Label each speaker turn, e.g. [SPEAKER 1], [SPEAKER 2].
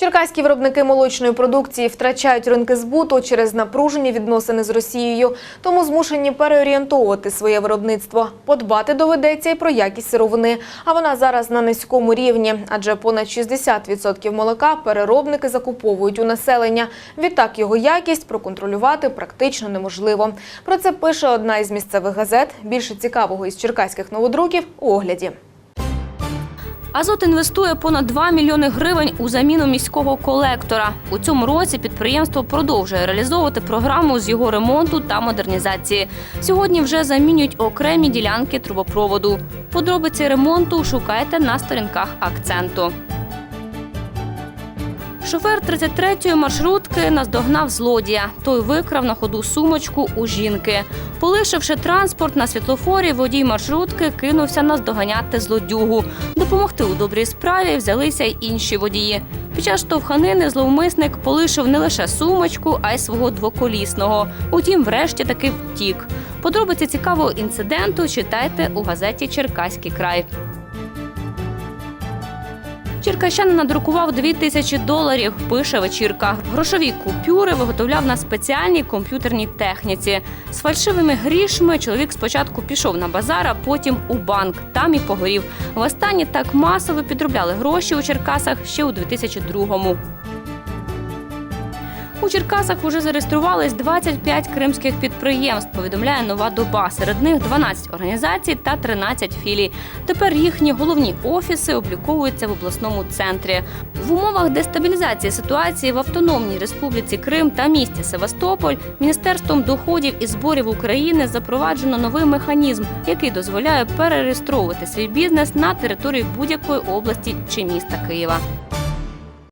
[SPEAKER 1] Черкаські виробники молочної продукції втрачають ринки збуту через напружені відносини з Росією, тому змушені переорієнтовувати своє виробництво. Подбати доведеться і про якість сировини, а вона зараз на низькому рівні, адже понад 60% молока переробники закуповують у населення. Відтак його якість проконтролювати практично неможливо. Про це пише одна із місцевих газет. Більше цікавого із черкаських новодруків у огляді.
[SPEAKER 2] Азот інвестує понад 2 мільйони гривень у заміну міського колектора. У цьому році підприємство продовжує реалізовувати програму з його ремонту та модернізації. Сьогодні вже замінюють окремі ділянки трубопроводу. Подробиці ремонту шукайте на сторінках акценту. Шофер 33-ї маршрутки наздогнав злодія. Той викрав на ходу сумочку у жінки. Полишивши транспорт на світлофорі, водій маршрутки кинувся наздоганяти злодюгу. Допомогти у добрій справі взялися й інші водії. Під час штовханини зловмисник полишив не лише сумочку, а й свого двоколісного. Утім, врешті таки втік. Подробиці цікавого інциденту читайте у газеті Черкаський край. Черкащанин надрукував 2 тисячі доларів. Пише вечірка. Грошові купюри виготовляв на спеціальній комп'ютерній техніці. З фальшивими грішми чоловік спочатку пішов на базар, а потім у банк. Там і погорів. Востаннє так масово підробляли гроші у Черкасах ще у 2002-му. У Черкасах уже зареєструвались 25 кримських підприємств. Повідомляє нова доба. Серед них 12 організацій та 13 філій. Тепер їхні головні офіси обліковуються в обласному центрі. В умовах дестабілізації ситуації в Автономній Республіці Крим та місті Севастополь Міністерством доходів і зборів України запроваджено новий механізм, який дозволяє перереєстровувати свій бізнес на території будь-якої області чи міста Києва.